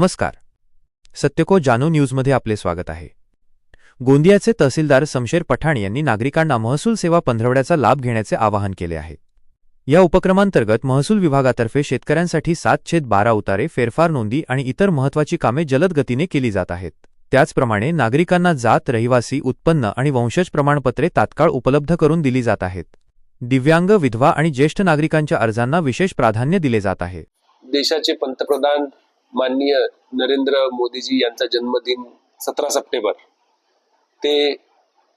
नमस्कार. सत्यको जानू न्यूजमध्ये आपले स्वागत आहे. गोंदियाचे तहसीलदार समशेर पठाण यांनी नागरिकांना महसूल सेवा पंधरवड्याचा लाभ घेण्याचे आवाहन केले आहे. या उपक्रमांतर्गत महसूल विभागातर्फे शेतकऱ्यांसाठी सात छेद बारा उतारे फेरफार नोंदी आणि इतर महत्वाची कामे जलद गतीने केली जात आहेत. त्याचप्रमाणे नागरिकांना जात रहिवासी उत्पन्न आणि वंशज प्रमाणपत्रे तात्काळ उपलब्ध करून दिली जात आहेत. दिव्यांग विधवा आणि ज्येष्ठ नागरिकांच्या अर्जांना विशेष प्राधान्य दिले जात आहे. देशाचे पंतप्रधान माननीय नरेंद्र मोदीजी यांचा जन्मदिन सतरा सप्टेंबर. ते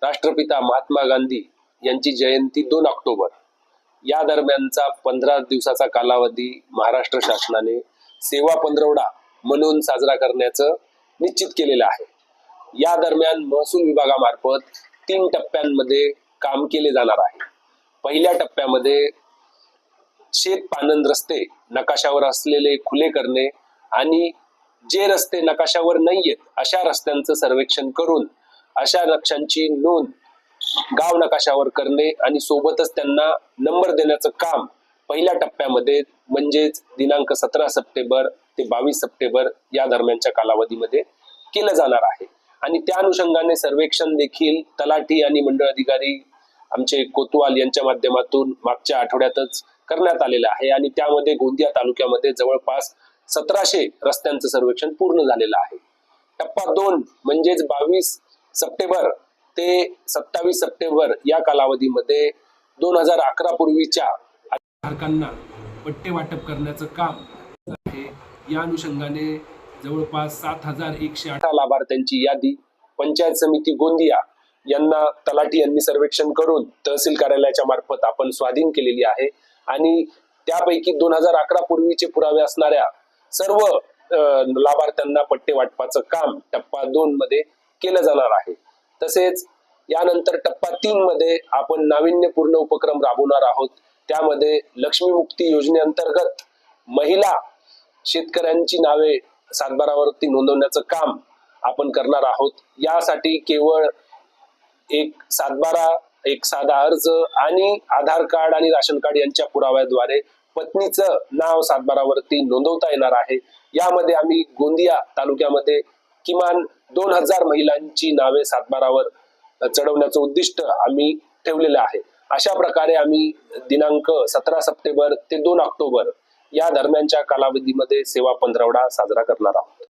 राष्ट्रपिता महात्मा गांधी यांची जयंती दोन ऑक्टोबर. या दरम्यानचा पंधरा दिवसाचा कालावधी महाराष्ट्र शासनाने सेवा पंधरवडा म्हणून साजरा करण्याचं निश्चित केलेलं आहे. या दरम्यान महसूल विभागामार्फत तीन टप्प्यांमध्ये काम केले जाणार आहे. पहिल्या टप्प्यामध्ये शेत पानन रस्ते नकाशावर असलेले खुले करणे आणि जे रस्ते नकाशावर नाहीयेत अशा रस्त्यांचं सर्वेक्षण करून अशा नक्षांची नोंद गाव नकाशावर करणे आणि सोबतच त्यांना नंबर देण्याचं काम पहिल्या टप्प्यामध्ये म्हणजेच दिनांक सतरा सप्टेंबर ते बावीस सप्टेंबर या दरम्यानच्या कालावधीमध्ये केलं जाणार आहे. आणि त्या अनुषंगाने सर्वेक्षण देखील तलाठी आणि मंडळ अधिकारी आमचे कोतवाल यांच्या माध्यमातून मागच्या आठवड्यातच करण्यात आलेलं आहे. आणि त्यामध्ये गोंदिया तालुक्यामध्ये जवळपास सतराशे रस्त्यांचं सर्वेक्षण पूर्ण झालेलं आहे. टप्पा दोन म्हणजेच बावीस सप्टेंबर ते सत्तावीस सप्टेंबर या कालावधीमध्ये दोन हजार अकरा पूर्वीच्या धारकांना पट्टे वाटप करण्याचं काम आहे. या अनुषंगाने जवळपास सात हजार एकशे अठरा लाभार्थ्यांची यादी पंचायत समिती गोंदिया यांना तलाठी यांनी सर्वेक्षण करून तहसील कार्यालयाच्या मार्फत आपण स्वाधीन केलेली आहे. आणि त्यापैकी दोन हजार अकरा पूर्वीचे पुरावे असणाऱ्या सर्व लाभार्थ्यांना पट्टे वाटपाचं काम टप्पा दोन मध्ये केलं जाणार आहे. तसेच यानंतर टप्पा तीन मध्ये आपण नाविन्यपूर्ण उपक्रम राबवणार आहोत. त्यामध्ये लक्ष्मी मुक्ती योजनेअंतर्गत महिला शेतकऱ्यांची नावे सातबारावरती नोंदवण्याचं काम आपण करणार आहोत. यासाठी केवळ एक सातबारा एक साधा अर्ज आणि आधार कार्ड आणि राशन कार्ड यांच्या पुराव्याद्वारे पत्नीचं नाव सातबारावरती नोंदवता येणार आहे. यामध्ये आम्ही गोंदिया तालुक्यामध्ये किमान दोन हजार महिलांची नावे सातबारावर चढवण्याचं उद्दिष्ट आम्ही ठेवलेलं आहे. अशा प्रकारे आम्ही दिनांक सतरा सप्टेंबर ते दोन ऑक्टोबर या दरम्यानच्या कालावधीमध्ये सेवा पंधरवडा साजरा करणार आहोत.